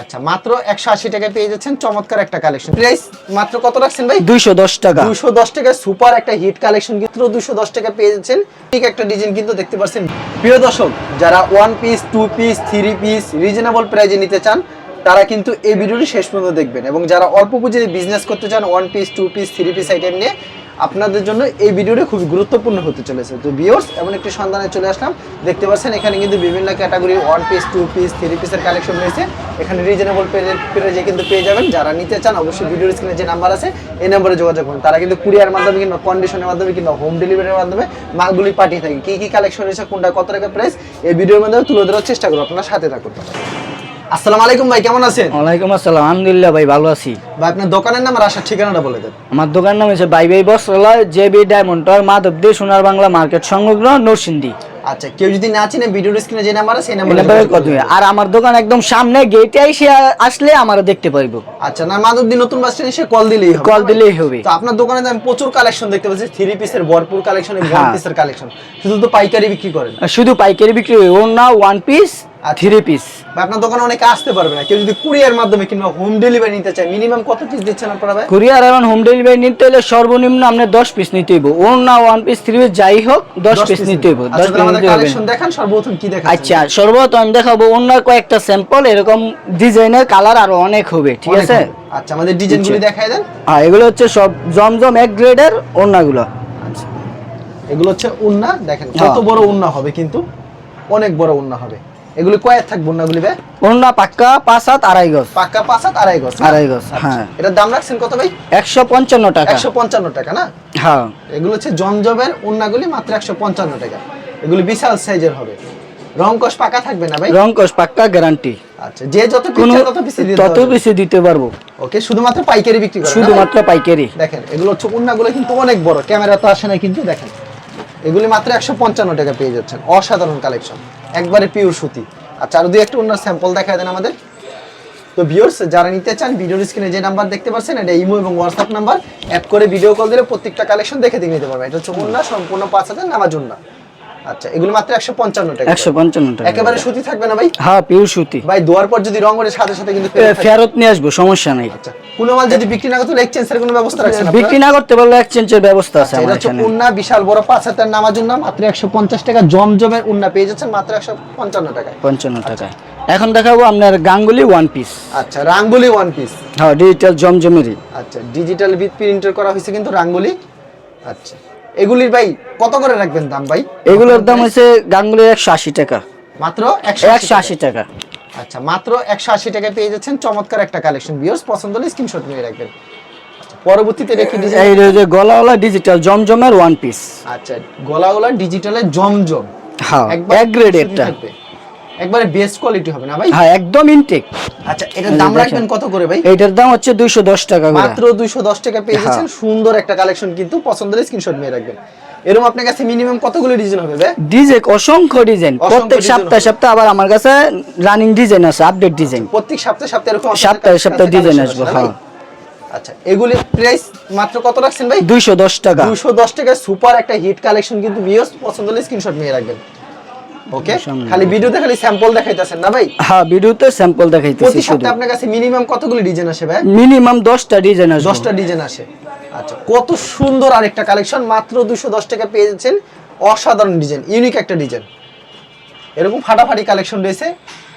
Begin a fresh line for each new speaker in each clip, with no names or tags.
আচ্ছা মাত্র একশো আশি টাকায় পেয়ে যাচ্ছেন চমৎকার একটা কালেকশন প্রাইস মাত্র কত রাখছেন ভাই?
দুইশো দশ টাকা।
দুশো দশ টাকায় সুপার একটা হিট কালেকশন কিন্তু দুশো দশ টাকা পেয়ে যাচ্ছেন। ঠিক একটা ডিজাইন কিন্তু দেখতে পাচ্ছেন। প্রিয় দর্শক যারা one piece two piece three piece reasonable প্রাইজে নিতে চান তারা কিন্তু এই ভিডিওটি শেষ পর্যন্ত দেখবেন। এবং যারা অল্প পুঁজিতে বিজনেস করতে চান one piece two piece three piece item নিয়ে আপনাদের জন্য এই ভিডিওটা খুবই গুরুত্বপূর্ণ হতে চলেছে। তো বিয়র্স এমন একটি সন্ধানে চলে আসলাম। দেখতে পাচ্ছেন, এখানে কিন্তু বিভিন্ন category one piece two piece three পিসের কালেকশন রয়েছে। এখানে রিজনেবল প্রাইজে কিন্তু পেয়ে যাবেন। যারা নিতে চান, অবশ্যই ভিডিওর স্ক্রিনে যে নাম্বার আছে, এই নাম্বারে যোগাযোগ করুন। তারা কিন্তু কুরিয়ার মাধ্যমে কিংবা কন্ডিশনের মাধ্যমে কিংবা হোম ডেলিভারির মাধ্যমে মালগুলি পাঠিয়ে থাকে কি কি কালেকশন রয়েছে, কোনটা কত টাকা প্রাইস এই ভিডিওর মাধ্যমে তুলে ধরার চেষ্টা করুন। আপনার সাথে থাকুন। আসসালামু আলাইকুম ভাই কেমন আছেন?
ওয়ালাইকুম আসসালাম আলহামদুলিল্লাহ ভাই ভালো আছি।
ভাই আপনার দোকানের নাম আর আসার ঠিকানাটা বলে দেন।
আমার দোকান নাম হচ্ছে বাই বাই বস্ত্রালয় ডায়মন্ড মাধবদী সোনার বাংলা মার্কেট সংলগ্ন নরসিংদী।
আচ্ছা কেউ যদি না চিনে ভিডিওর স্ক্রিনে যে নাম্বার আছে সেই নাম্বারে
আর আমার দোকান একদম সামনে গেটে এসে আসলে আমার দেখতে পাইবো
আচ্ছা না মাধবদী নতুন বাস স্ট্যান্ড এসে কল দিলেই হবে।
কল দিলেই হবে।
তো আপনার দোকানে আমি প্রচুর কালেকশন দেখতে পাচ্ছি থ্রি পিসের ভরপুর কালেকশন এবং ওয়ান। পিসের কালেকশন শুধু তো পাইকারি বিক্রি করেন।
শুধু পাইকারি বিক্রি হয় ওর না ওয়ান পিস থ্রি পিস
বা আপনার দোকানে অনেকে আসতে পারবে না। কেউ যদি কুরিয়ার মাধ্যমে কিংবা হোম ডেলিভারি নিতে চায় মিনিমাম কত পিস দিচ্ছেন আপনারা ভাই?
কুরিয়ার এবং হোম ডেলিভারি নিতে হলে সর্বনিম্ন আপনার দশ পিস নিতে হইব। ওর না ওয়ান পিস থ্রি পিস যাই হোক দশ পিস নিতে হইব।
আচ্ছা
দশ
তাহলে
পিস নিতে হবে
দেখান সর্বপ্রথম কি দেখাচ্ছেন?
আচ্ছা সর্বপ্রথম আমি দেখাবো অন্য কয়েকটা স্যাম্পল এরকম ডিজাইনের কালার আরও অনেক হবে ঠিক আছে?
আচ্ছা আমাদের ডিজাইনগুলি
আচ্ছা।
দেখায় দেন।
হ্যাঁ এগুলো হচ্ছে সব জমজম এক গ্রেডের ওড়নাগুলো।
আচ্ছা এগুলো হচ্ছে উন্না দেখেন কত
হ্যাঁ।
বড় উন্না হবে কিন্তু অনেক বড় উন্না হবে। এগুলি কয়েক থাকবে উন্নাগুলি ভাই?
ওড়না পাক্কা পাঁচ হাত আড়াই গজ।
পাক্কা পাঁচ হাত আড়াই গজ
আড়াই গজ,
আচ্ছা।
হ্যাঁ।
এটার দাম রাখছেন কত ভাই?
একশো পঞ্চান্ন টাকা।
একশো পঞ্চান্ন টাকা না?
হ্যাঁ।
এগুলো হচ্ছে জমজমের উন্নাগুলি মাত্র একশো পঞ্চান্ন টাকা। এগুলি বিশাল সাইজের হবে। রং কষ পাকা থাকবে না ভাই?
রংকশ পাক্কা গ্যারান্টি।
আচ্ছা যে যত
কোনো
পিস তত পিস দিতে
তত বেশি দিতে পারব।
ওকে শুধুমাত্র পাইকারি বিক্রি করে
শুধুমাত্র পাইকারি।
দেখেন এগুলো হচ্ছে উন্নাগুলো কিন্তু অনেক বড়। ক্যামেরা তো আসে না কিন্তু দেখেন। এগুলি মাত্র একশো পঞ্চান্ন টাকা পেয়ে যাচ্ছেন। অসাধারণ কালেকশন একবারে পিওর সুতি। আচ্ছা আর দুই একটা অন্য স্যাম্পল দেখা দেন আমাদের। তো ভিউয়ার্স যারা নিতে চান ভিডিওর স্ক্রিনে যে নাম্বার দেখতে পাচ্ছেন, এটা ইমো এবং হোয়াটসঅ্যাপ নাম্বার অ্যাড করে ভিডিও কল দিলে প্রত্যেকটা কালেকশন দেখে দিয়ে নিতে পারবেন এটা হচ্ছে সম্পূর্ণ পাঁচ হাজার নামার উন্না আচ্ছা এগুলো মাত্র একশো পঞ্চান্ন টাকা। একেবারে সুতি থাকবে না ভাই?
হ্যাঁ পিওর সুতি।
ভাই দোয়ার পর যদি রং ওঠে সাথে সাথে কিন্তু ফেরত
নিয়ে আসব সমস্যা নাই।
আচ্ছা কোনো মাল যদি বিক্রি না করতে এক্সচেঞ্জের কোনো ব্যবস্থা রাখছেন
বিক্রি না করতে পারলে এক্সচেঞ্জের ব্যবস্থা আছে
আচ্ছা,
এখানে।
উন্না বিশাল বড় পাঁচ মাত্র একশো পঞ্চাশ টাকা জমজমের উন্না। পেয়ে যাচ্ছেন মাত্র একশো পঞ্চান্ন টাকায়।
পঞ্চান্ন টাকায়। এখন দেখাবো আপনার গাঙ্গুলি ওয়ান পিস
আচ্ছা রাঙ্গুলি ওয়ান পিস
হ্যাঁ ডিজিটাল জমজমেরই।
আচ্ছা ডিজিটাল বিট প্রিন্টার করা হয়েছে কিন্তু রাঙ্গুলি। আচ্ছা। এগুলির ভাই কত করে রাখবেন দাম ভাই?
এগুলোর দাম হচ্ছে গাঙ্গুলির একশো আশি টাকা।
মাত্র একশো
আশি টাকা।
আচ্ছা মাত্র একশো আশি টাকায় পেয়ে যাচ্ছেন চমৎকার একটা কালেকশন বিয়স পছন্দ হলে স্ক্রিনশট নিয়ে রাখবেন। আচ্ছা, পরবর্তীতে ডিজাইন
এই যে গলাওয়ালা ডিজিটাল জমজমের ওয়ান পিস
আচ্ছা গলাওয়ালা ডিজিটালের জমজম।
হ্যাঁ এক গ্রেড একটা।
থাকবে। একবারে বেস্ট কোয়ালিটি হবে না ভাই?
হ্যাঁ একদম ইনটেক
আচ্ছা এটার দাম রাখবেন কত করে ভাই?
এইটার দাম হচ্ছে দুইশো দশ টাকা করে।
মাত্র দুইশো দশ টাকা পেয়ে
হ্যাঁ।
যাচ্ছেন। সুন্দর একটা কালেকশন কিন্তু পছন্দের স্ক্রিনশট নিয়ে রাখবেন। এরকম আপনার কাছে মিনিমাম কতগুলো ডিজাইন হবে ভাই?
ডিজাইন অসংখ্য ডিজাইন। প্রত্যেক
design
সপ্তাহে সপ্তাহে আবার আমার কাছে রানিং ডিজাইন আছে আপডেট ডিজাইন
প্রত্যেক সপ্তাহে সপ্তাহে এরকম আপনাদের
সপ্তাহে সপ্তাহে ডিজাইন আসবে? হ্যাঁ।
আচ্ছা এগুলি প্রাইস মাত্র কত রাখছেন ভাই?
দুইশো দশ টাকা।
দুশো দশ টাকা সুপার একটা হিট কালেকশন কিন্তু ভিউস পছন্দ হলে স্ক্রিনশট নিয়ে রাখবেন। ওকে? খালি ভিডিওতে খালি স্যাম্পল দেখাইতেছেন না ভাই?
হ্যাঁ ভিডিওতে স্যাম্পল দেখাইতেছি
প্রতি
শুধু।
সপ্তাহে আপনার কাছে মিনিমাম কতগুলো ডিজাইন আসে ভাই?
মিনিমাম দশটা ডিজাইন আসবে।
দশটা ডিজাইন আসে। আচ্ছা কত সুন্দর আরেকটা কালেকশন মাত্র দুশো দশ টাকা পেয়ে যাচ্ছেন অসাধারণ ডিজাইন ইউনিক একটা ডিজাইন এরকম ফাটাফাটি কালেকশন রয়েছে।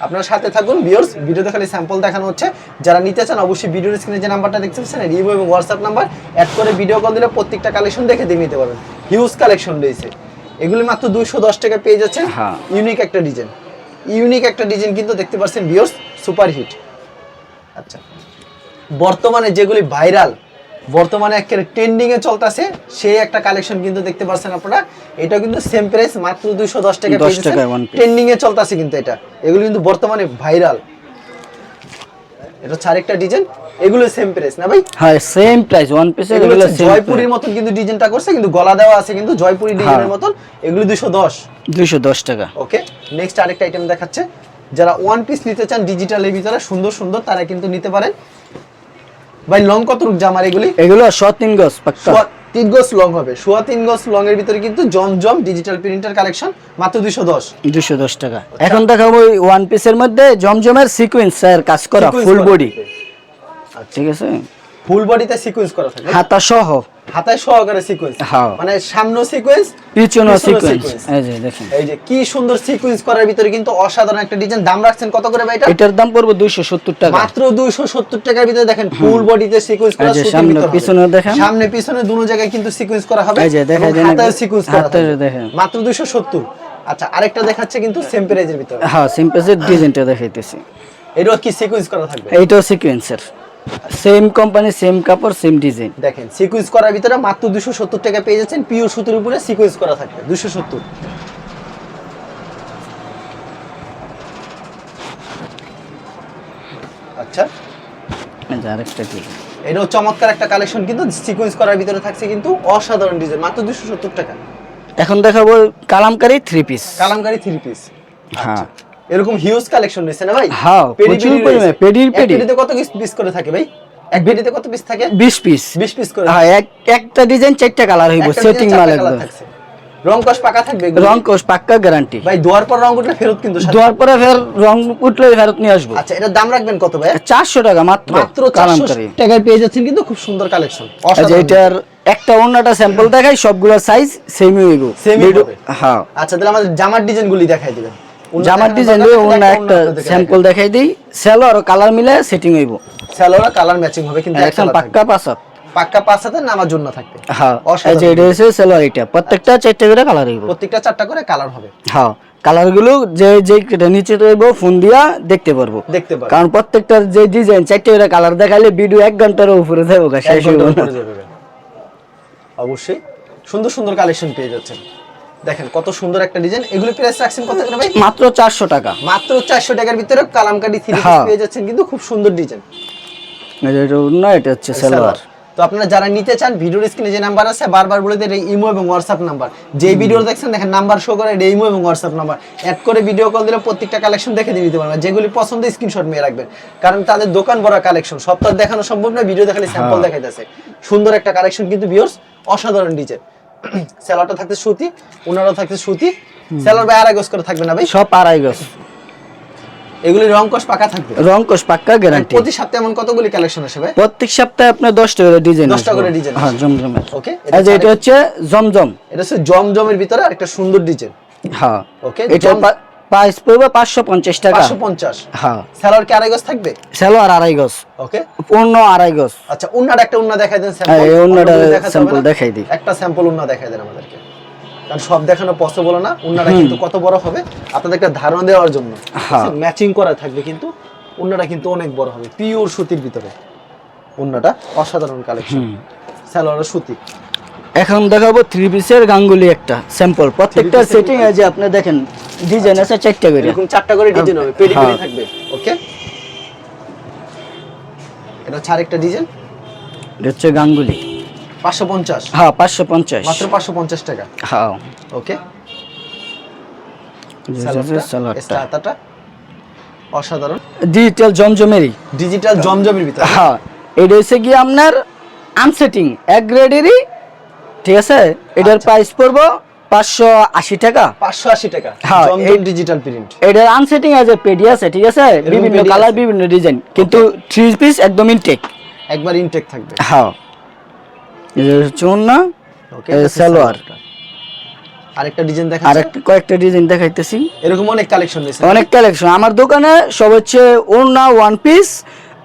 আপনার সাথে থাকুন ভিউয়ার্স ভিডিওতে খালি স্যাম্পল দেখানো হচ্ছে। যারা নিতে চান অবশ্যই ভিডিওর স্ক্রিনে যে নাম্বারটা দেখতে পাচ্ছেন রিভিউ এবং হোয়াটসঅ্যাপ নাম্বার অ্যাড করে ভিডিও কল দিলে প্রত্যেকটা কালেকশন দেখে দিয়ে নিতে পারবেন। হিউজ কালেকশন রয়েছে। এগুলি মাত্র দুইশো দশ টাকা পেয়ে যাচ্ছেন।
হ্যাঁ।
ইউনিক একটা ডিজাইন। ইউনিক একটা ডিজাইন কিন্তু দেখতে পাচ্ছেন ভিউয়ার্স সুপার হিট। আচ্ছা। বর্তমানে যেগুলি ভাইরাল বর্তমানে একেবারে ট্রেন্ডিং এ চলতেছে সেই একটা কালেকশন কিন্তু দেখতে পাচ্ছেন আপনারা। এটা কিন্তু সেম প্রাইস মাত্র দুইশো দশ টাকা
10 টাকায়
ট্রেন্ডিং এ চলতেছে কিন্তু এটা। এগুলো কিন্তু বর্তমানে ভাইরাল। এটা হচ্ছে আরেকটা ডিজাইন। এগুলো সেম প্রাইস না ভাই?
হ্যাঁ সেম প্রাইস ওয়ান পিস
এগুলো জয়পুরীর মতন কিন্তু ডিজাইনটা করছে কিন্তু গলা দেওয়া আছে কিন্তু জয়পুরি ডিজাইনের
হ্যাঁ।
মতন। এগুলো দুশো দশ।
দুইশো দশ টাকা।
ওকে নেক্সট আরেকটা আইটেম দেখাচ্ছে। যারা ওয়ান পিস নিতে চান ডিজিটালের ভিতরে সুন্দর সুন্দর তারা কিন্তু নিতে পারেন। ভাই লং কত রূপ জামার এগুলি?
এগুলো সতিন গজ পাক্কা।
তিন গজ লং হবে। সোয়া তিন গজ লং এর ভিতরে কিন্তু জমজম ডিজিটাল প্রিন্টার কালেকশন মাত্র দুইশো দশ।
দুশো দশ টাকা। এখন দেখাবো ওই ওয়ান পিসের মধ্যে জমজমের সিকোয়েন্স স্যার কাজ করা ফুল বডি ঠিক আছে?
ফুল বডিতে সিকোয়েন্স করা থাকে।
হাতা সহ।
হাতায় সহকারে সিকোয়েন্স
হ্যাঁ।
মানে সামনে সিকোয়েন্স
পিছনে সিকোয়েন্স এই যে দেখেন।
এই যে কি সুন্দর সিকোয়েন্স করার ভিতরে কিন্তু অসাধারণ একটা ডিজাইন দাম রাখছেন কত করে ভাই এটা?
এটার দাম পড়বে দুইশো সত্তর টাকা।
মাত্র 270 টাকার ভিতরে দেখেন ফুল বডিতে সিকোয়েন্স করা সুতির
সামনে, পিছনে দেখেন।
সামনে পিছনে দুটো জায়গায় কিন্তু সিকোয়েন্স করা হবে
এই যে দেখা যায়
হাতায় সিকোয়েন্স করা
দেখেন।
মাত্র 270 আচ্ছা আরেকটা দেখাচ্ছে কিন্তু সেম প্রাইজের ভিতরে।
হ্যাঁ সিম্পেসের ডিজাইনটা দেখাইতেছি।
এটা কি সিকোয়েন্স করা থাকবে?
এইটাও সিকোয়েন্সের সেম কোম্পানি সেম কাপড় সেম ডিজাইন।
দেখেন সিকোয়েন্স করার ভিতরে মাত্র 270 টাকা পেয়ে যাচ্ছেন পিওর সুতির উপরে সিকোয়েন্স করা থাকবে 270 আচ্ছা।
আরেকটা কি
এটাও চমৎকার একটা কালেকশন কিন্তু সিকোয়েন্স করার ভিতরে থাকছে কিন্তু অসাধারণ ডিজাইন মাত্র 270 টাকা।
এখন দেখাবো kalamkari three piece
kalamkari three piece
হ্যাঁ।
এরকম হিউজ কালেকশন রয়েছে না ভাই?
হ্যাঁ, প্রচুর পরিমাণে, পেডির পেডি।
পেডিতে কত পিস করে থাকে ভাই? এক পেডিতে কত পিস থাকে?
বিশ পিস
20 পিস করে।
হ্যাঁ এক একটা ডিজাইন চারটা কালার হইব সেটিং মাল একদম।
রং কস পাকা থাকবে
রং কোষ পাক্কা গ্যারান্টি
ভাই দোয়ার পর রং উঠলে ফেরত কিন্তু সাথে।
দেওয়ার পরে ফের রং উঠলে ফেরত নিয়ে আসব।
আচ্ছা এটার দাম রাখবেন কত ভাই?
চারশো টাকা মাত্র
মাত্র 400 টাকায় পেয়ে যাচ্ছেন কিন্তু খুব সুন্দর কালেকশন
যে এটার একটা অন্যটা স্যাম্পল দেখাই সবগুলো সাইজ সেমই হইব।
Same ই হবে।
হ্যাঁ।
আচ্ছা তাহলে আমাদের জামার ডিজাইন গুলি দেখাই দিবেন।
জামার ডিজাইন
দরকার
অন্য একটা স্যাম্পল দেখাই দিই। সেলো আর কালার মিলে সেটিং হইব।
দেখাই। সালোয়ার কালার ম্যাচিং হবে কিন্তু
একদম পাক্কা পাসাত
পাক্কা পাঁচ হাতে নামার জন্য থাকবে।
হ্যাঁ এই যে এটা হচ্ছে সেলোয়ার এটা। প্রত্যেকটা চারটে করে কালার হইব।
প্রত্যেকটা চারটা করে কালার হবে।
হ্যাঁ কালারগুলো যে যে নিচে রইব ফোন দিয়া দেখতে পারব।
দেখতে পারবেন
কারণ প্রত্যেকটার যে ডিজাইন চারটে করে কালার দেখালে ভিডিও এক ঘণ্টার উপরে যাব শেষ হইব।
অবশ্যই। সুন্দর সুন্দর কালেকশন পেয়ে যাচ্ছেন। দেখেন কত সুন্দর একটা ডিজাইন। এগুলো প্রাইস রাখছেন কত করে ভাই?
মাত্র চারশো টাকা।
মাত্র চারশো টাকার ভিতরে কালামকারি থ্রি
হ্যাঁ।
পেয়ে যাচ্ছেন কিন্তু খুব সুন্দর ডিজাইন।
যে এটা না এটা হচ্ছে সেলোয়ার
তো আপনারা যারা নিতে চান ভিডিওর স্ক্রিনে যে নাম্বার আছে বারবার বলে দেয় ইমো এবং হোয়াটসঅ্যাপ নাম্বার যে ভিডিও দেখছেন দেখেন নাম্বার শো করে এটা ইমো এবং হোয়াটসঅ্যাপ নাম্বার অ্যাড করে ভিডিও কল দিলে প্রত্যেকটা কালেকশন দেখে দিয়ে দিতে পারবেন। যেগুলি পছন্দ স্ক্রিনশট নিয়ে রাখবেন। কারণ তাদের দোকান ভরা কালেকশন সপ্তাহ দেখানো সম্ভব না ভিডিও দেখালে স্যাম্পল। দেখাইতেছে। সুন্দর একটা কালেকশন কিন্তু ভিউয়ার্স অসাধারণ ডিজাইন। স্যালোয়ারটা থাকতে সুতি ওনারও থাকতে সুতি। সেলার ভাই আড়াই গজ করে থাকবে না ভাই?
সব আড়াই গজ।
এগুলি রং কোষ পাকা থাকবে?
রং কোষ পাকা গ্যারান্টি
প্রতি সপ্তাহে এমন কতগুলি কালেকশন আসে ভাই?
প্রত্যেক সপ্তাহে আপনার দশটা করে ডিজাইন
10টা করে ডিজাইন
হ্যাঁ
জমজম
জমজমের।
ওকে
এই যে এটা হচ্ছে জমজম।
এটা হচ্ছে জমজমের ভিতরে একটা সুন্দর ডিজাইন
হ্যাঁ।
ওকে
এটা প্রাইস পড়বে পাঁচশো পঞ্চাশ টাকা।
পাঁচশো পঞ্চাশ?
হ্যাঁ।
স্যালোয়ার কি আড়াই গজ থাকবে?
সেলোয়ার আড়াই গজ।
ওকে।
পূর্ণ আড়াই গজ।
আচ্ছা উন্নার একটা উন্না দেখাই দেন
হ্যাঁ, এই উন্নাটা
না?
দেখাই দিই।
একটা স্যাম্পল উন্না দেখাই দেন আমাদেরকে। কারণ সব দেখানো পসিবল না। উন্নাটা কিন্তু কত বড় হবে আপনাদের একটা ধারণা দেওয়ার জন্য।
হ্যাঁ।
ম্যাচিং করা থাকবে কিন্তু। উন্নাটা কিন্তু অনেক বড় হবে। পিওর সুতির ভিতরে। উন্নাটা অসাধারণ কালেকশন স্যালোয়ার সুতি।
এখন দেখাবো থ্রি পিসের গাঙ্গুলি একটা স্যাম্পল প্রত্যেকটা সেটিং আছে আপনি দেখেন ডিজাইন আছে চারটা করে।
এরকম চারটা করে ডিজাইন হবে পেডি পেডি
হ্যাঁ।
থাকবে ওকে এটা হচ্ছে আরেকটা ডিজাইন
এটা হচ্ছে গাঙ্গুলি।
পাঁচশো পঞ্চাশ।
হ্যাঁ পাঁচশো পঞ্চাশ।
মাত্র পাঁচশো পঞ্চাশ টাকা।
হ্যাঁ।
ওকে অসাধারণ।
ডিজিটাল
ডিজিটাল জমজমের ভিতরে।
হ্যাঁ। এটা হচ্ছে কি আপনার আনসেটিং এক গ্রেডেরই ঠিক আছে? এটার
আচ্ছা।
প্রাইস পড়ব পাঁচশো আশি টাকা।
পাঁচশো আশি টাকা।
হ্যাঁ,
ডিজিটাল প্রিন্ট
এটার আনসেটিং আছে পেডি আছে ঠিক আছে? বিভিন্ন কালার বিভিন্ন ডিজাইন কিন্তু থ্রি পিস একদম ইনটেক
একবার ইনটেক থাকবে।
হ্যাঁ। সালোয়ার।
আরেকটা ডিজাইন দেখা
কয়েকটা ডিজাইন দেখাইতেছি।
এরকম অনেক কালেকশন রয়েছে।
অনেক কালেকশন আমার দোকানে সব হচ্ছে ওড়না ওয়ান পিস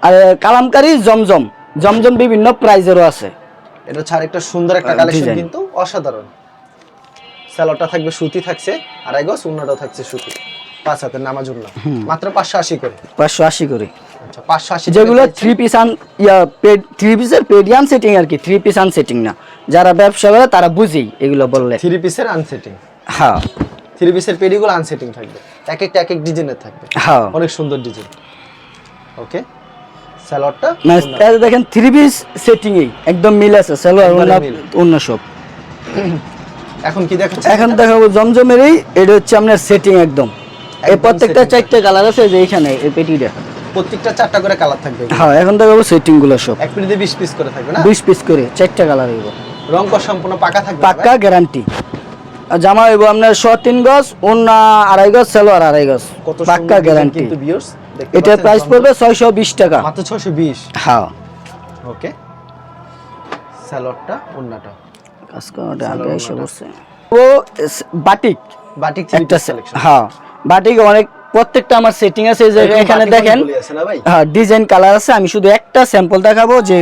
আর কালামকারি জমজম। জমজম বিভিন্ন প্রাইজেরও আছে।
এটা হচ্ছে আরেকটা সুন্দর একটা কালেকশন কিন্তু অসাধারণ। স্যালোটা থাকবে সুতি থাকছে আড়াই গজ উন্নাটাও থাকছে সুতি। পাঁচ হাতের নামাজ উন্না। মাত্র পাঁচশো আশি করে।
পাঁচশো আশি করে।
আচ্ছা পাঁচশো আশি
যেগুলো থ্রি পিস আন ইয়া পেড থ্রি পিসের পেডিয়াম সেটিং আর কি থ্রি পিস আন সেটিং না। যারা ব্যবসা করে তারা বুঝেই এগুলো বললে।
থ্রি পিসের আনসেটিং
হ্যাঁ।
থ্রি পিসের পেডিগুলো আনসেটিং থাকবে। এক একটা এক এক ডিজাইনের থাকবে।
হ্যাঁ।
অনেক সুন্দর ডিজাইন ওকে স্যালোয়ারটা
মানে দেখেন থ্রি পিস সেটিং একদম মিল আছে সালোয়ার অন্য সব।
এখন কি দেখাচ্ছে
এখন দেখাবো জমজমেরই এটা হচ্ছে আপনার সেটিং একদম। এই প্রত্যেকটা চারটে কালার আছে যে এইখানে এই পেটিটা।
প্রত্যেকটা চারটা করে কালার থাকবে।
হ্যাঁ এখন দেখাবো সেটিংগুলো সব।
এক মিনিটে বিশ পিস করে থাকবে না?
বিশ পিস করে চারটা কালার হইব
রং সম্পূর্ণ পাকা থাকবে
পাক্কা গ্যারান্টি জামা হইব আপনার শ তিন গজ অন্য আড়াই গজ সালোয়ার আড়াই গজ। পাক্কা গ্যারান্টি
কিন্তু ভিউয়ার্স
এটার প্রাইস পড়বে ছয়শো বিশ টাকা।
মাত্র 620
হ্যাঁ।
ওকে। স্যালোডটা ওন্নাটা।
কাজ করাটা আগে এসে। বসছে ও বাটিক।
বাটিক
একটা
পিস
হ্যাঁ বাটিক অনেক প্রত্যেকটা আমার সেটিং আছে এই যে এখানে দেখেন। হ্যাঁ ডিজাইন কালার আছে আমি শুধু একটা স্যাম্পল দেখাবো যে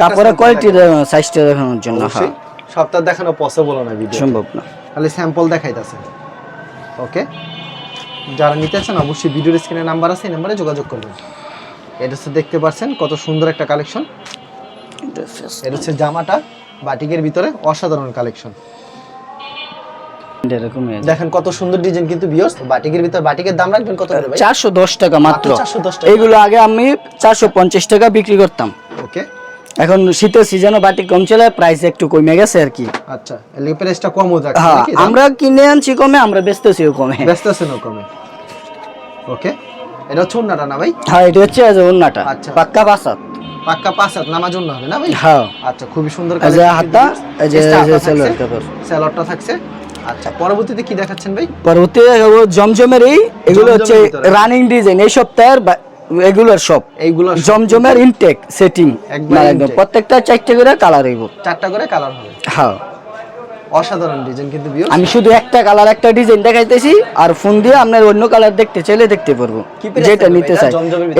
কাপড়ের কোয়ালিটি সাইজটা দেখানোর জন্য হ্যাঁ।
সবটা দেখানো পসিবল না ভিডিও
সম্ভব না।
তাহলে স্যাম্পল দেখাইতাছে। ওকে। যারা নিতে চান অবশ্যই ভিডিওর স্ক্রিনে নাম্বার আছে এই নাম্বারে যোগাযোগ করবেন। এটা হচ্ছে দেখতে পাচ্ছেন কত সুন্দর একটা কালেকশন এটা হচ্ছে জামাটা বাটিকের ভিতরে অসাধারণ কালেকশন দেখেন কত সুন্দর ডিজাইন কিন্তু বিয়স বাটিকের ভিতর বাটিকের দাম রাখবেন কত করে ভাই?
চারশো দশ টাকা মাত্র।
410।
এইগুলো আগে আমি চারশো পঞ্চাশ টাকা বিক্রি করতাম।
ওকে
এখন শীতের সিজনে বাটি কম চলে প্রাইস একটু কমে গেছে আর কি।
আচ্ছা প্রাইসটা কম হয়ে যাচ্ছে নাকি
আমরা কিনে আনছি কমে আমরা বেচতেছিও কমে।
আছেন কমে। ওকে এটা হচ্ছে ওন্নাটা না ভাই?
হ্যাঁ এটা হচ্ছে ওন্নাটা
আচ্ছা।
পাক্কা বাসাত
পাক্কা পাঁচ হাত নামার জন্য হবে না ভাই?
হ্যাঁ।
আচ্ছা খুবই সুন্দর
এই যে হাতটা এই যে
স্যালোডটা থাকছে? আচ্ছা পরবর্তীতে কি দেখাচ্ছেন ভাই?
পরবর্তীতে জমজমের এই এগুলো হচ্ছে রানিং ডিজাইন এই সপ্তাহের এগুলোর সব।
এইগুলো
জমজমের ইনটেক সেটিং একদম প্রত্যেকটা চারটে করে কালার হইব।
চারটা করে কালার হবে।
হ্যাঁ।
অসাধারণ ডিজাইন কিন্তু
আমি শুধু একটা কালার একটা ডিজাইন দেখাইতেছি আর ফোন দিয়ে আপনার অন্য কালার দেখতে চাইলে দেখতে পারব। যেটা নিতে চাই।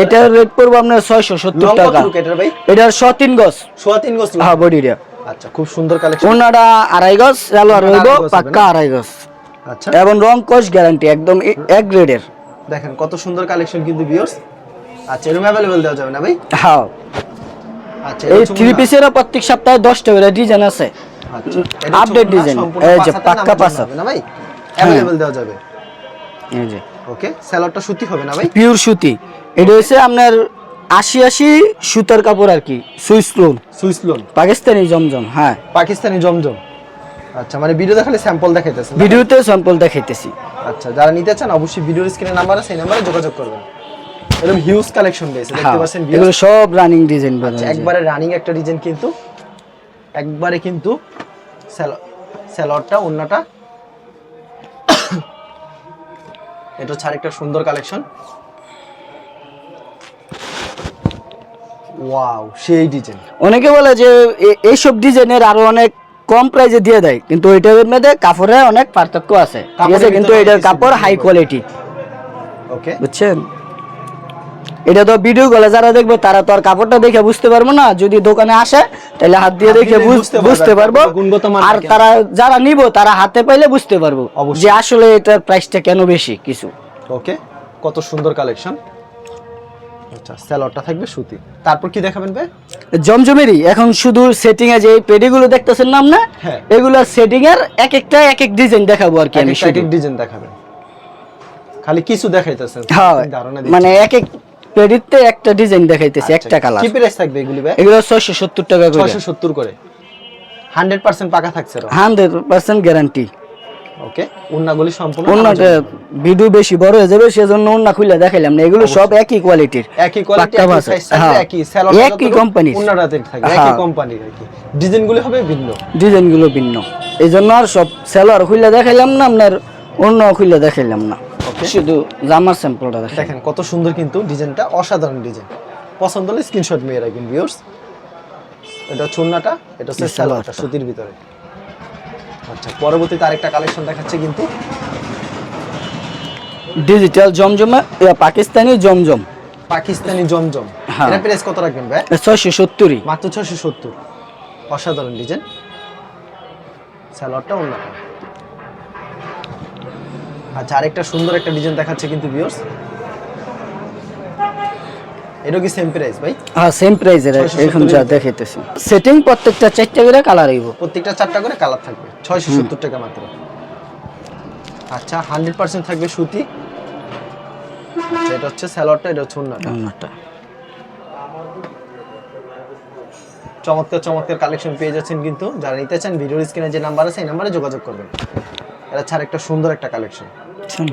এটার রেট পড়ব আপনার ছয়শো সত্তর টাকা।
এটার
শ তিন গজ
সোয়া তিন গোছ
হ্যাঁ বডিটা
আচ্ছা খুব সুন্দর কালেকশন
আড়াই গজ সালোয়ার হইব
গজ
পাক্কা আড়াই গজ
আচ্ছা।
এবং রং কস গ্যারান্টি একদম এক গ্রেডের
দেখেন কত সুন্দর কালেকশন কিন্তু ভিউয়ার্স আচ্ছা এরকম অ্যাভেলেবল দেওয়া যাবে না ভাই?
হ্যাঁ।
আচ্ছা
এই থ্রি। পিসেরও প্রত্যেক সপ্তাহে করে ডিজাইন আছে।
আচ্ছা
design,
সম্পূর্ণ
এই যে পাক্কা হাত।
হবে না ভাই? অ্যাভেলেবল দেওয়া যাবে।
এই যে।
ওকে স্যালোডটা সুতি হবে না ভাই?
পিওর সুতি। এটা আপনার আশি আশি সুতার কাপড় আর কি Swiss lawn
Swiss lawn
Pakistani জমজম হ্যাঁ।
পাকিস্তানি জমজম। আচ্ছা মানে ভিডিও দেখালে স্যাম্পল দেখাইতেছে?
ভিডিওতে স্যাম্পল দেখাইতেছি।
আচ্ছা যারা নিতে চান অবশ্যই ভিডিওর স্ক্রিনে নাম্বার আছে এই নাম্বারে যোগাযোগ করবেন। এরকম হিউজ কালেকশন রয়েছে দেখতে
হ্যাঁ,
পাচ্ছেন
এগুলো সব রানিং ডিজাইন
আচ্ছা, একবারে রানিং একটা ডিজাইন কিন্তু একবারে কিন্তু স্যালোয়ারটা অন্যটা এটা হচ্ছে আরেকটা সুন্দর কালেকশন ওয়াও সেই ডিজাইন
অনেকে বলে যে এইসব ডিজাইনের আরও অনেক কম প্রাইসে দিয়ে দেয় কিন্তু ওইটার মধ্যে কাপড়ে অনেক পার্থক্য আছে। ঠিক আছে কিন্তু এটার কাপড় হাই কোয়ালিটি
ওকে
বুঝছেন? এটা তো ভিডিও গুলো যারা দেখবে তারা তো আর কাপড়টা দেখে বুঝতে পারব না। যদি দোকানে আসে তাহলে হাত দিয়ে দেখে
বুঝতে পারব
আর তারা যারা নিব তারা হাতে পাইলে বুঝতে পারব যে আসলে এটার প্রাইসটা কেন বেশি কিছু।
ওকে কত সুন্দর কালেকশন আচ্ছা স্যালোয়ারটা থাকবে সুতি। তারপর কি দেখাবেন ভাই?
জমজমেরই এখন শুধু সেটিং এ যে পেডিগুলো দেখতেছেন নাম না
হ্যাঁ।
এগুলো সেটিং এর এক একটা এক এক ডিজাইন দেখাবো আর কি আমি
ডিজাইন দেখাবেন। খালি কিছু দেখাইতেছেন।
হ্যাঁ মানে এক এক একটা ডিজাইন দেখাইতেছি
আচ্ছা,
একটা কালার
কি প্রাইস থাকবে এগুলি ভাই?
এগুলো ছয়শো সত্তর টাকা করে।
ছয়শো সত্তর করে। হান্ড্রেড পার্সেন্ট পাকা থাকছে
হান্ড্রেড পার্সেন্ট গ্যারান্টি
ওকে উন্নাগুলি সম্পূর্ণ
ভিডিও বেশি বড় হয়ে যাবে সেজন্য অন্য খুলে দেখাইলাম না। এগুলো সব একই কোয়ালিটির
একই কোয়ালিটি একই
হ্যাঁ।
একই উন্নাটাতে থাকবে একই
হ্যাঁ।
কোম্পানির আর কি। ডিজাইনগুলি হবে ভিন্ন।
ডিজাইনগুলো ভিন্ন। এই জন্য আর সব সেলার খুলে দেখাইলাম না আপনার অন্য খুলে দেখাইলাম না. শুধু জামার স্যাম্পলটা দেখাই
দেখেন কত সুন্দর কিন্তু ডিজাইনটা অসাধারণ ডিজাইন। পছন্দ হলে স্ক্রিনশট নিয়ে রাখবেন ভিউয়ার্স এটা চুন্নাটা এটা হচ্ছে সালোয়ারটা। সুতির ভিতরে। আচ্ছা পরবর্তীতে আরেকটা কালেকশন দেখাচ্ছে কিন্তু।
ডিজিটাল জমজমে পাকিস্তানি জমজম।
পাকিস্তানি জমজম।
হ্যাঁ।
এটা প্রাইস কত রাখবেন ভাই?
ছয়শো সত্তরই
মাত্র ছশো সত্তর। অসাধারণ ডিজাইন। সালোয়ারটা অন্যটা আচ্ছা আরেকটা সুন্দর একটা ডিজাইন দেখাচ্ছে কিন্তু ভিউয়ার্স এটা কি সেম প্রাইস ভাই?
হ্যাঁ সেম প্রাইসের
670
এখন যা দেখাইতেছি। সেটিং প্রত্যেকটা চারটে করে কালার হইব।
প্রত্যেকটা চারটা করে কালার থাকবে। ছয়শো সত্তর টাকা মাত্র। আচ্ছা হান্ড্রেড পার্সেন্ট থাকবে সুতি। আচ্ছা এটা হচ্ছে স্যালোয়ারটা এটা হচ্ছে অন্যটা
অন্যটা
চমৎকার চমৎকার কালেকশন পেয়ে যাচ্ছেন কিন্তু। যারা নিতে চান ভিডিওর স্ক্রিনে যে নাম্বার আছে এই নাম্বারে যোগাযোগ করবেন। এটা ছাড়া একটা সুন্দর একটা কালেকশন
বুঝছেন?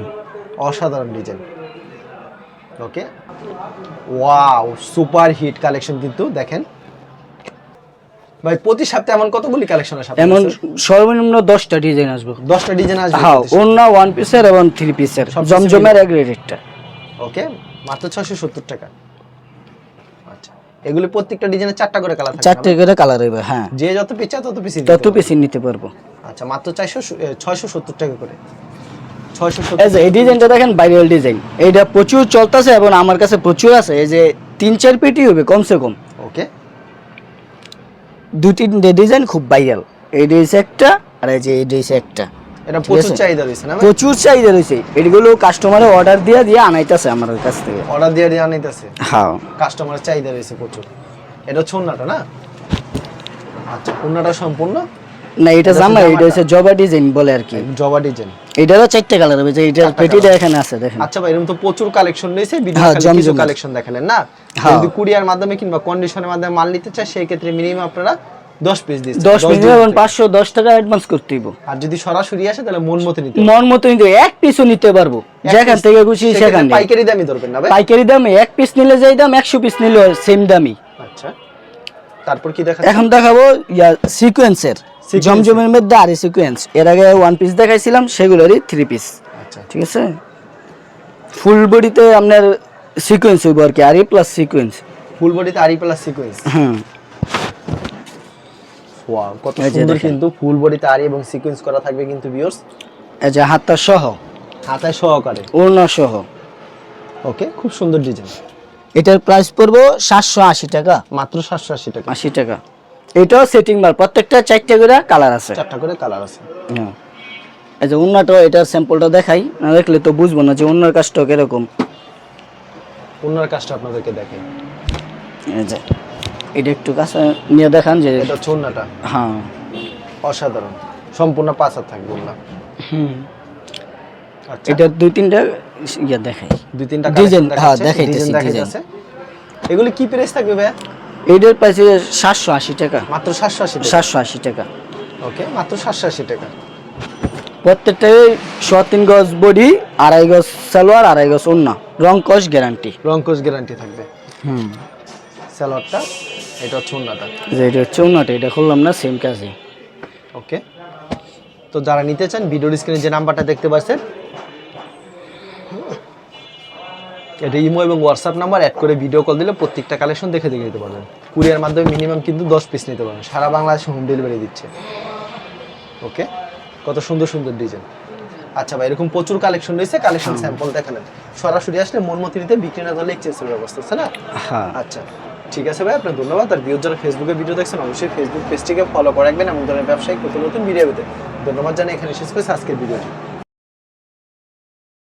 অসাধারণ design. Okay? Wow super hit collection কিন্তু দেখেন। ভাই প্রতি সপ্তাহে এমন কতগুলি কালেকশন আসে
এমন সর্বনিম্ন দশটা ডিজাইন আসবে।
দশটা ডিজাইন আসবে
হ্যাঁ। ওন্না ওয়ান পিসের এবং থ্রি পিসের জমজমের এক রেটটা
ওকে? মাত্র ছয়শো সত্তর টাকা। আচ্ছা এগুলি প্রত্যেকটা ডিজাইনের চারটা করে কালার থাকে
চারটে করে কালার হইবে হ্যাঁ।
যে যত পিস তত পিস
তত পিসি নিতে পারব।
আচ্ছা মাত্র চারশো ছয়শো সত্তর টাকা করে। ছয়শো
এই
সত্তর
যে এই ডিজাইনটা দেখেন ভাইরাল ডিজাইন। এইটা প্রচুর চলতেছে এবং আমার কাছে প্রচুর আছে। এই যে তিন চার পেটি হবে কমসে কম।
ওকে
দু তিনটে ডিজাইন খুব ভাইরাল এই রয়েছে একটা আর এই যে এই রয়েছে একটা।
এটা প্রচুর চাহিদা রয়েছে না
প্রচুর চাহিদা রয়েছে। এগুলো কাস্টমারে অর্ডার দিয়ে দিয়ে আনাইতেছে আমার কাছ থেকে।
অর্ডার দিয়ে দিয়ে আনাইতেছে?
হ্যাঁ।
কাস্টমারের চাহিদা রয়েছে প্রচুর। এটা হচ্ছে না? আচ্ছা ওন্নাটা সম্পূর্ণ?
না এটা জামা এটা হচ্ছে জবা ডিজাইন বলে আর কি।
জবা ডিজাইন।
এটারও চারটে কালার হবে যে এটার পেটিটা এখানে আছে দেখেন।
আচ্ছা ভাই এরকম তো প্রচুর কালেকশন রয়েছে ভিডিও
হ্যাঁ,
কিছু কালেকশন দেখালেন না?
হ্যাঁ।
যদি কুরিয়ার মাধ্যমে কিংবা কন্ডিশনের মাধ্যমে মাল নিতে চায় সেই ক্ষেত্রে মিনিমাম আপনারা দশ পিস দিচ্ছেন
দশ মিনিট এবং
দিন।
পাঁচশো দশ টাকা অ্যাডভান্স করতে হইব।
আর যদি সরাসরি আসে তাহলে মন মতো নিতে
মন মতো কিন্তু এক পিসও নিতে পারব। যেখান থেকে খুশি সেখান।
পাইকারি দামই ধরবেন না ভাই?
পাইকারি দামে এক পিস নিলে যাই দাম একশো পিস নিলে সেম দামই।
আচ্ছা। তারপর কি দেখা
এখন দেখাবো ইয়া সিকোয়েন্সের জমজমের মধ্যে আরে সিকোয়েন্স এর আগে ওয়ান পিস দেখাইছিলাম সেগুলোরই থ্রি পিস
আচ্ছা
ঠিক আছে? ফুল বডিতে আপনার সিকোয়েন্স হইব আর কি আরি প্লাস সিকোয়েন্স
ফুল বডিতে আরি প্লাস সিকোয়েন্স
হুম।
ওয়াও কত সুন্দর কিন্তু ফুল বডিতে আরি এবং সিকোয়েন্স করা থাকবে কিন্তু ভিউয়ার্স
এই যে হাতটা সহ।
হাতায় সহকারে।
ওড়না সহ।
ওকে খুব সুন্দর ডিজাইন
এটার প্রাইস পড়ব সাতশো আশি টাকা।
মাত্র সাতশো আশি টাকা।
আশি টাকা। এটাও সেটিং মাল প্রত্যেকটা চারটে করে কালার আছে।
চারটা করে কালার আছে।
হ্যাঁ। এই যে উন্নাটা এটার স্যাম্পলটা দেখাই না দেখলে তো বুঝব না যে উন্নার কাজটা কীরকম।
ওনার কাজটা আপনাদেরকে দেখে
এই যে এটা একটু কাছে নিয়ে দেখান যে
এটা হচ্ছে
হ্যাঁ।
অসাধারণ। সম্পূর্ণ পাঁচা থাকবে ওন্না
হুম।
আচ্ছা।
এটা দুই তিনটা ইয়ে দেখাই।
দুই তিনটা কালেকশন
হ্যাঁ, দেখাইতেছি,
ডিজাইন এগুলি কি প্রাইস থাকবে ভাইয়া?
এটার প্রাইস সাতশো আশি টাকা।
মাত্র সাতশো আশি
সাতশো আশি টাকা।
ওকে মাত্র সাতশো আশি টাকা।
প্রত্যেকটাই শ তিন গজ বডি আড়াই গজ সালোয়ার আড়াই গজ ওন্না রং কস গ্যারান্টি
রংকোশ গ্যারান্টি থাকবে।
হুম।
স্যালোয়ারটা এটা হচ্ছে ওন্নাটা
যে এটা হচ্ছে ওন্নাটা এটা খুললাম না সেম কাজে
ওকে তো যারা নিতে চান ভিডিও স্ক্রিনে যে নাম্বারটা দেখতে পাচ্ছেন এটা ইমো এবং হোয়াটসঅ্যাপ নাম্বার অ্যাড করে ভিডিও কল দিলে প্রত্যেকটা কালেকশন দেখে দেখে নিতে পারবেন। কুরিয়ার মাধ্যমে মিনিমাম কিন্তু দশ পিস নিতে পারবেন। সারা বাংলাদেশে হোম ডেলিভারি দিচ্ছে। ওকে কত সুন্দর সুন্দর ডিজাইন আচ্ছা ভাই এরকম প্রচুর কালেকশন রয়েছে কালেকশন স্যাম্পল দেখালেন সরাসরি আসলে মন মতো নিতে বিক্রি না ধরলে এক্সচেঞ্জের ব্যবস্থা আছে না?
হ্যাঁ।
আচ্ছা ঠিক আছে ভাই আপনার ধন্যবাদ। আর ভিউর যারা ফেসবুকে ভিডিও দেখছেন অবশ্যই ফেসবুক পেজটিকে ফলো করে রাখবেন। এমন ধরনের ব্যবসায়িক নতুন নতুন ভিডিও পেতে। ধন্যবাদ জানাই এখানে শেষ করেছি আজকের ভিডিওটি